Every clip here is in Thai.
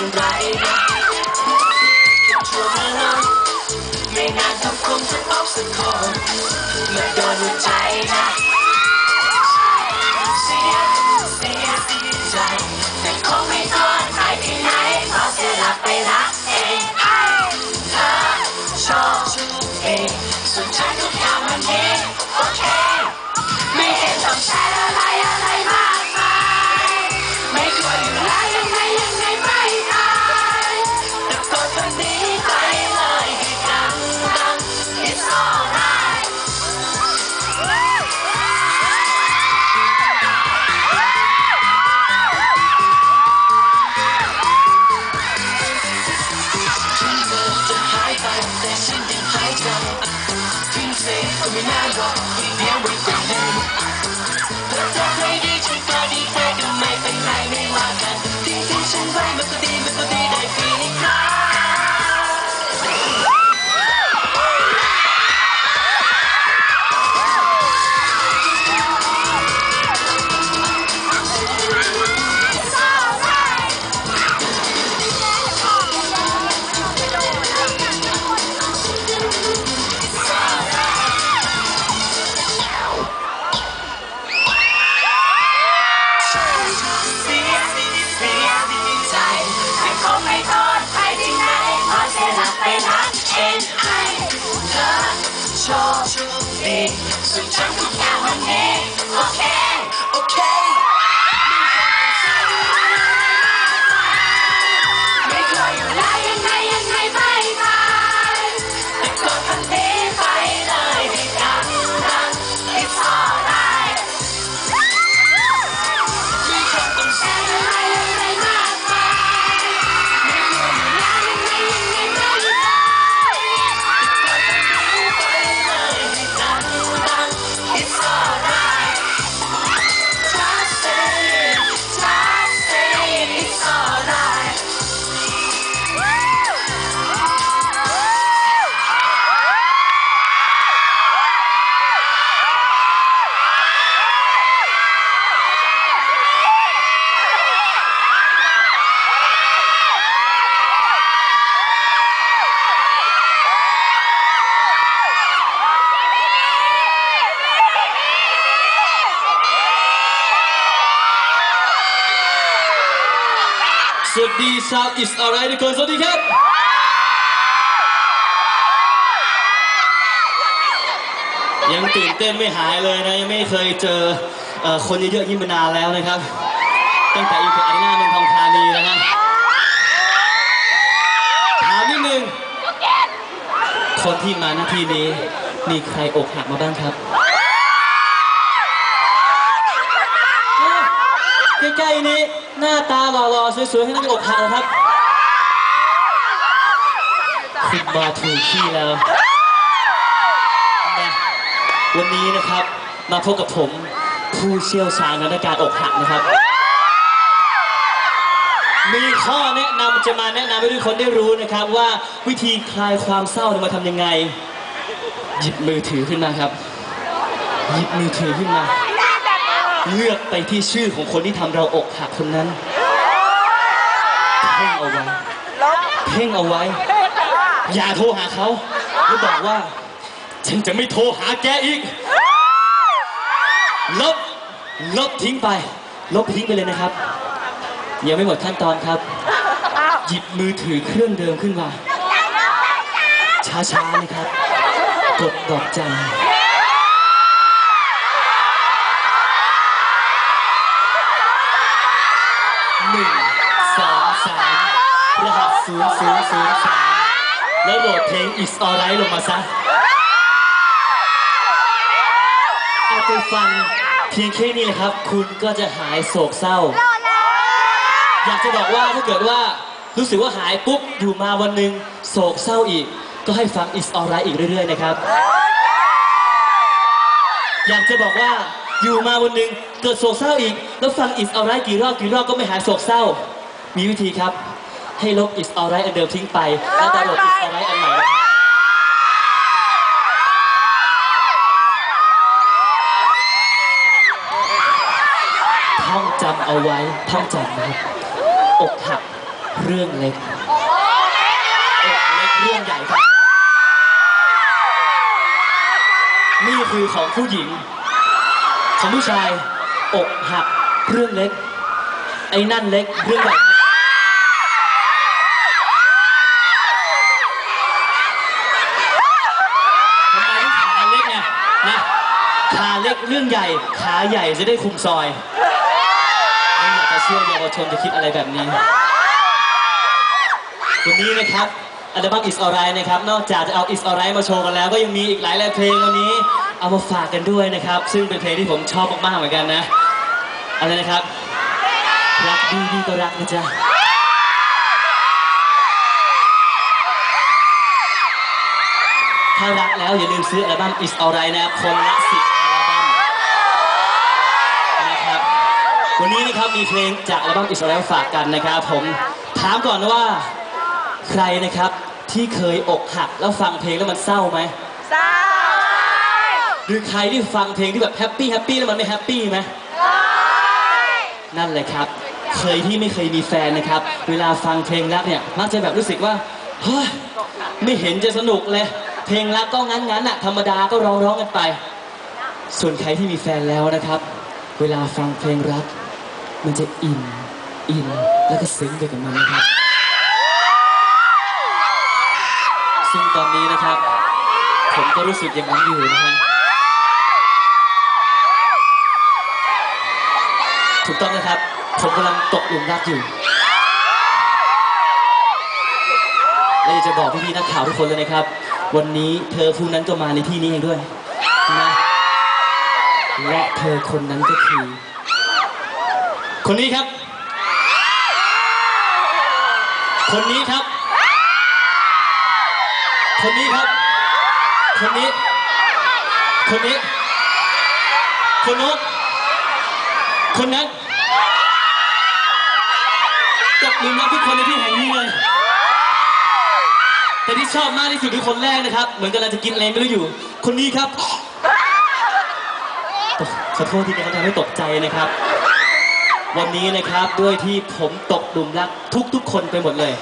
เป็นไรนะแค่ชั่วเวลาไม่นานก็คงจะพบสักคนมาโดนหัวใจนะเสียเสียเสียใจแต่คงไม่โทษใครที่ไหนเพราะเสียหลักไปรักเองให้เธอชอบเองส่วนฉันทุกอย่างมันดีโอเค ไม่เห็นต้องใช้อะไร ส่วนฉันทุ ชาวอิสอะไรทุกคนสวัสดีครับ ยังตื่นเต้นไม่หายเลยนะ ยังไม่เคยเจอเอ่อคนเยอะๆอย่างนี้มานานแล้วนะครับ ตั้งแต่อินเตอร์อารีนาเมืองทองธานีนะฮะถามนิดนึง คนที่มาหน้าที่นี้ มีใครอกหักมาบ้างครับใกล้ๆนี้ หน้าตาหล่อๆสวยๆให้นักอกหักนครับคุณมาถูกที่แล้วนะวันนี้นะครับมาพบกับผมผู้เชี่ยวชาญในด้านการอกหักนะครับ มีข้อแนะนำจะมาแนะนำให้ทุกคนได้รู้นะครับ ว่าวิธีคลายความเศร้าเนี่ยมาทำยังไง หยิบมือถือขึ้นมาครับ หยิบมือถือขึ้นมา เลือกไปที่ชื่อของคนที่ทำเราอกหักคนนั้น เพ่งเอาไว้ เพ่งเอาไว้ อย่าโทรหาเขาแล้วบอกว่า ฉันจะไม่โทรหาแกอีก ลบ ลบทิ้งไป ลบทิ้งไปเลยนะครับ ยังไม่หมดขั้นตอนครับ หยิบมือถือเครื่องเดิมขึ้นมา ช้าๆนะครับ กดดอกจัน ศูนย์ศูนย์สามแล้วโหลดเพลง It's Alright ลงมาซะเอาไปฟังเพียงแค่นี้เลยครับ คุณก็จะหายโศกเศร้า อยากจะบอกว่าถ้าเกิดว่ารู้สึกว่าหายปุ๊บอยู่มาวันหนึ่งโศกเศร้าอีก ก็ให้ฟัง It's Alright อีกเรื่อยๆนะครับ อยากจะบอกว่าอยู่มาวันหนึ่งเกิดโศกเศร้าอีก แล้วฟัง It's Alright กี่รอบกี่รอบก็ไม่หายโศกเศร้า มีวิธีครับ ให้ลบ is Alright อันเดิมทิ้งไป แล้วดาวน์โหลด is Alright อันใหม่นะครับท่องจำเอาไว้ท่องจำนะครับอกหักเรื่องเล็กอกเล็กเรื่องใหญ่ครับ นี่คือของผู้หญิง ของผู้ชาย อกหักเรื่องเล็ก ไอ้นั่นเล็กเรื่องใหญ่ครับทำไมต้องขาเล็กไงนะขา เรื่องใหญ่ขาใหญ่จะได้คุมซอยไม่อยากจะเชื่อเยาวชนจะคิดอะไรแบบนี้วันนี้นะครับอัลบั้ม Is Alright นะครับ นอกจากจะเอา Is Alright มาโชว์กันแล้ว ก็ยังมีอีกหลายหลายเพลงวันนี้ เอามาฝากกันด้วยนะครับ ซึ่งเป็นเพลงที่ผมชอบมากๆเหมือนกันนะอะไรนะครับ รักดีดีก็รักนะจ๊ะถ้ารักแล้วอย่าลืมซื้ออัลบั้ม Is Alright นะครับคนละสิบ วันนี้นะครับมีเพลงจากอัลบั้ม Is Alright ฝากกันนะครับผมถามก่อนว่าใครนะครับที่เคยอกหักแล้วฟังเพลงแล้วมันเศร้าไหมสาวหรือใครที่ฟังเพลงที่แบบแฮปปี้แฮปปี้แล้วมันไม่แฮปปี้ไหมนั่นแหละครับ เคยที่ไม่เคยมีแฟนนะครับ เวลาฟังเพลงรักเนี่ยมักจะแบบรู้สึกว่าเฮ้ยไม่เห็นจะสนุกเลย เพลงรักก็งั้นๆน่ะธรรมดาก็ร้องร้องๆกันไป ส่วนใครที่มีแฟนแล้วนะครับ เวลาฟังเพลงรัก มันจะอิน อิน แล้วก็ซึ้งไปกับมันนะครับ ซึ่งตอนนี้นะครับ ผมก็รู้สึกอย่างนั้นอยู่นะฮะ ถูกต้องนะครับ ผมกำลังตกหลุมรักอยู่และอยากจะบอกพี่ๆนักข่าวทุกคนเลยนะครับ วันนี้เธอผู้นั้นก็มาในที่นี้เองด้วยนะและเธอคนนั้นก็คือ คนนี้ครับ คนนี้ครับ คนนี้ครับ คนนี้ คนนี้ คนโน้นคนนั้นตกหลุมรักทุกคนในที่แห่งนี้เลย แต่ที่ชอบมากที่สุดคือคนแรกนะครับ เหมือนกำลังจะกินอะไรไม่รู้อยู่ คนนี้ครับ ขอโทษที่ทำให้ตกใจนะครับ วันนี้นะครับด้วยที่ผมตกหลุมรักทุกๆคนไปหมดเลย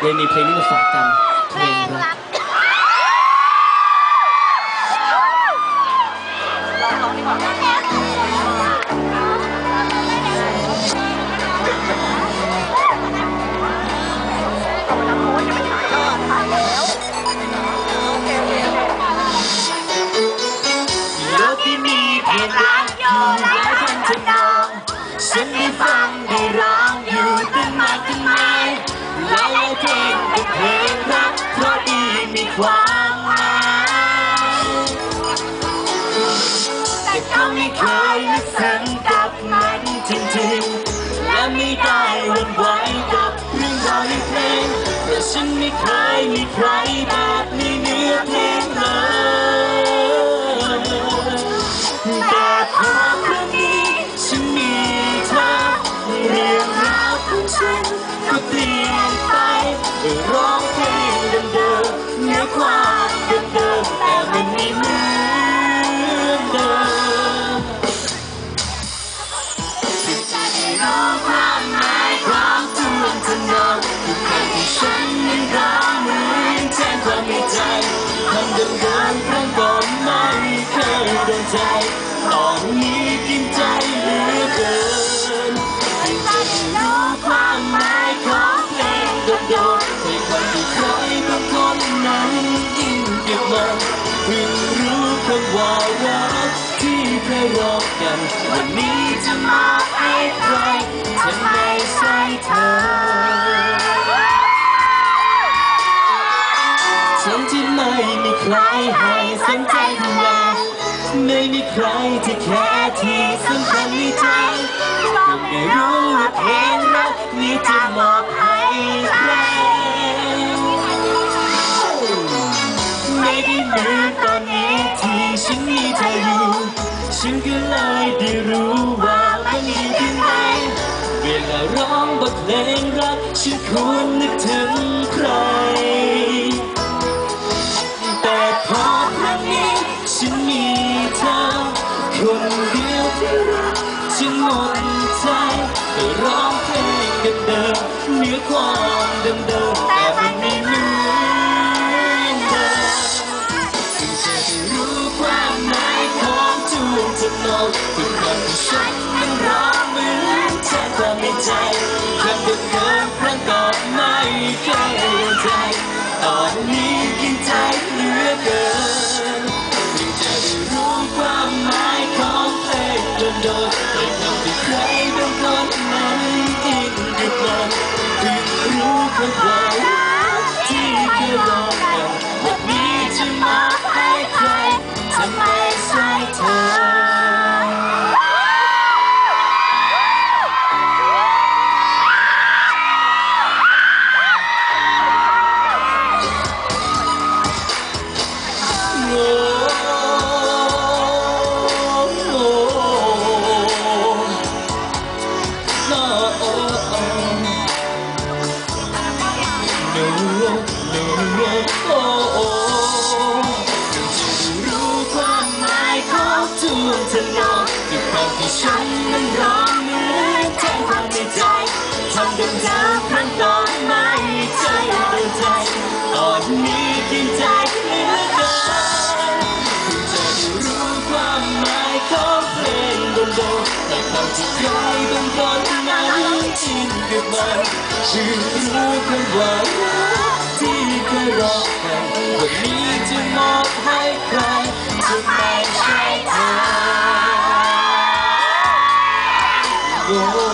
เลยมีเพลงนี้มาฝากกันเพลงรัก กตั้งนานหลายหลายเพลงเป็นเพลงรักเพราะดีมีความหมายแต่เขาไม่เคยนึกถึงกับมันจริงๆ และไม่ได้หวันไหวกับเรื่องราวในเพลงเพราะฉันไม่เคยมีใครแบบนี้ ๆ พิ่งรู้คำว่ารักที่เคยรอกัน วันนี้จะมอบให้ใครจะไม่ใช่เธอฉันที่ไม่มีใครให้สนใจดูแลไม่มีใครที่แค่ที่สำคัญในใจก็ไม่รู้ว่าเพลงรักนี้จะมอบให้ใคร หรือนตอนนี้ที่ฉันมีเธออยู่ฉันก็เลยได้รู้ว่ามันมีเพียงใดเวลาร้องบทเพลงรักฉันควรนึกถึงใคร เคยโดนใจ ตอนนี้กินใจเหลือเกินถึงจะได้รู้ความหมายของเพลงโดนๆเพลงที่ใครบางคนนั้นอินกับมันถึงรู้ควารั โดนๆแต่คำที่ใครบางคนนั้นชินกับมันชื่อรู้กันว่ารักที่เคยรอกันวันนี้จะมอบให้ใครจะไม่ใช่เธอ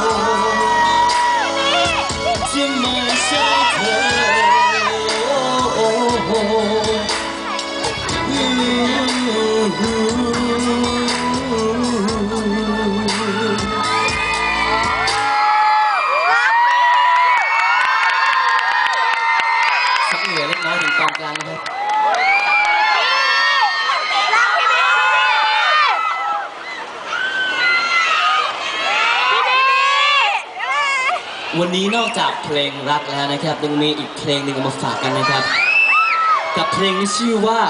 วันนี้นอกจากเพลงรักแล้วนะครับยังมีอีกเพลงหนึ่งเอามาฝากกันนะครับ กับเพลงที่ชื่อว่า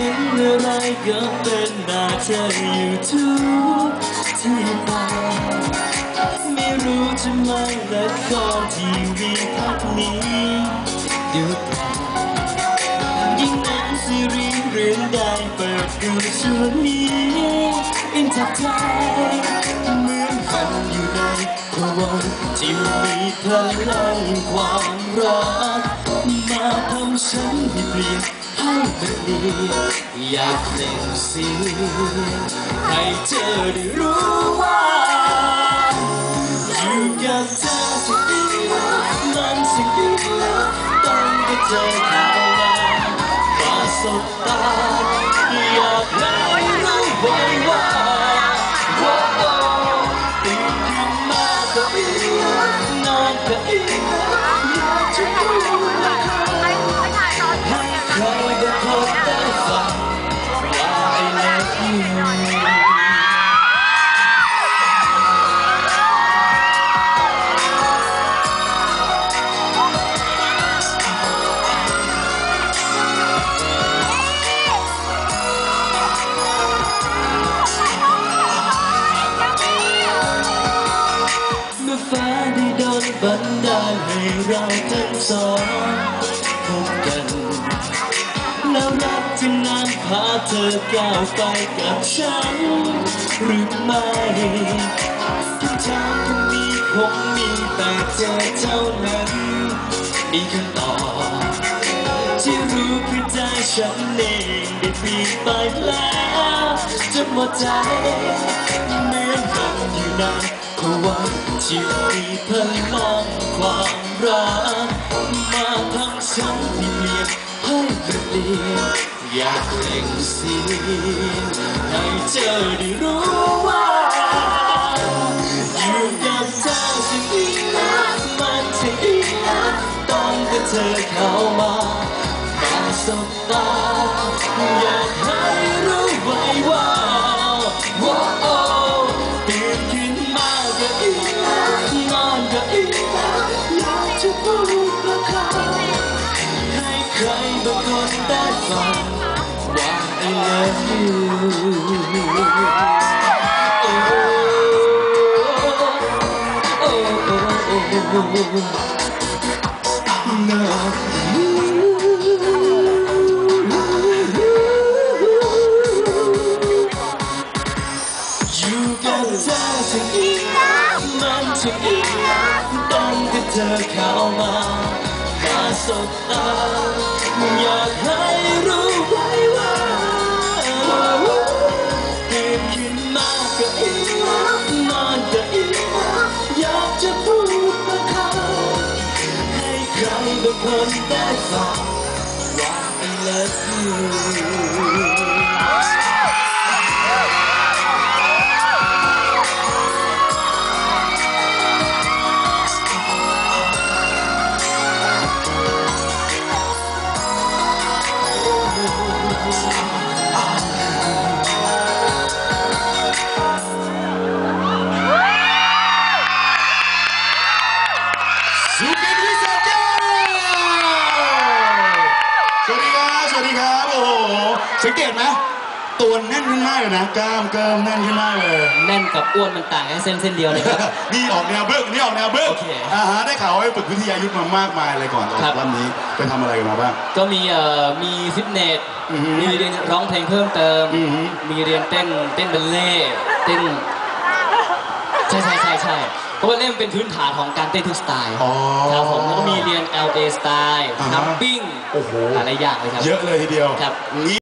ฉันเห็นอะไรก็เป็นหน้าเธออยู่ทุกที่ไปไม่รู้ทำไมละครทีวีพักนี้ดูแต่ยิ่งนังซีรีส์เรื่องใดเปิดดูช่วงนี้อินจับใจเหมือนหันอยู่ในภวังที่มีพลังความรักมาทำฉันให้เปลี่ยน ให้มันดีอยากเล่นเสียงให้เธอได้รู้ว่าอยู่กับเธอสักดียวมันสิ่งเดียวต้องได้เจอเขามามาสบตา ได้ให้เราทั้งสองพบกัน แล้วรักที่นั้นพาเธอก้าวไปกับฉัน หรือไม่ทุกทาที่มีคงมีแต่เธอเท่านั้น มีคำตอบที่รู้คือใจฉันเองได้เปลี่ไปแล้วจนหมดใจเหมือนคนอยู่นาน ภวังค์ที่มีพลังความรักมาพังฉันที่เปลี่ยนให้เปลี่ยนอยากเล่งเสียงให้เธอได้รู้ว่าอยู่กับเธอสิ่งนี้นะมันสิ่งนี้นะต้องกับเธอเข้ามามาสบตาอยากให้รู้ไว้ว่า ครบางคนได้ฟังว่า I love you อยู่กับเธอสักอีกมันจะอีกต้องกับเธอเข้ามามาสบตา 问得早，忘了死。 สังเกตไหมตัวแน่นขึ้นมากเลยนะกล้ามเกิมแน่นขึ้นมากเลย แน่นกับอ้วนมันต่างกันเส้นเส้นเดียวเลยครับ นี่ออกแนวเบิ้งนี่ออกแนวเบิ้งโอเคอ่าฮะได้ข่าวว่าไปฝึกวิทยายุทธมามากมายเลยก่อนออกครับรอบนี้ไปทำอะไรกันมาบ้าง ก็มีเอ่อมีฟิตเนสอือฮึมีเรียนร้องเพลงเพิ่มเติม อือฮึ มีเรียนเต้นเต้นบัลเล่ต์เต้นใช่ใช่ใช่ใช่เพราะว่าเล่นเป็นพื้นฐานของการเต้นทุกสไตล์อ๋อ ครับผมแล้วก็มีเรียน LA สไตล์อ่าฮะ นับปิ้งโอ้โห หลายๆอย่างเลยครับ เยอะเลยทีเดียวครับ นี่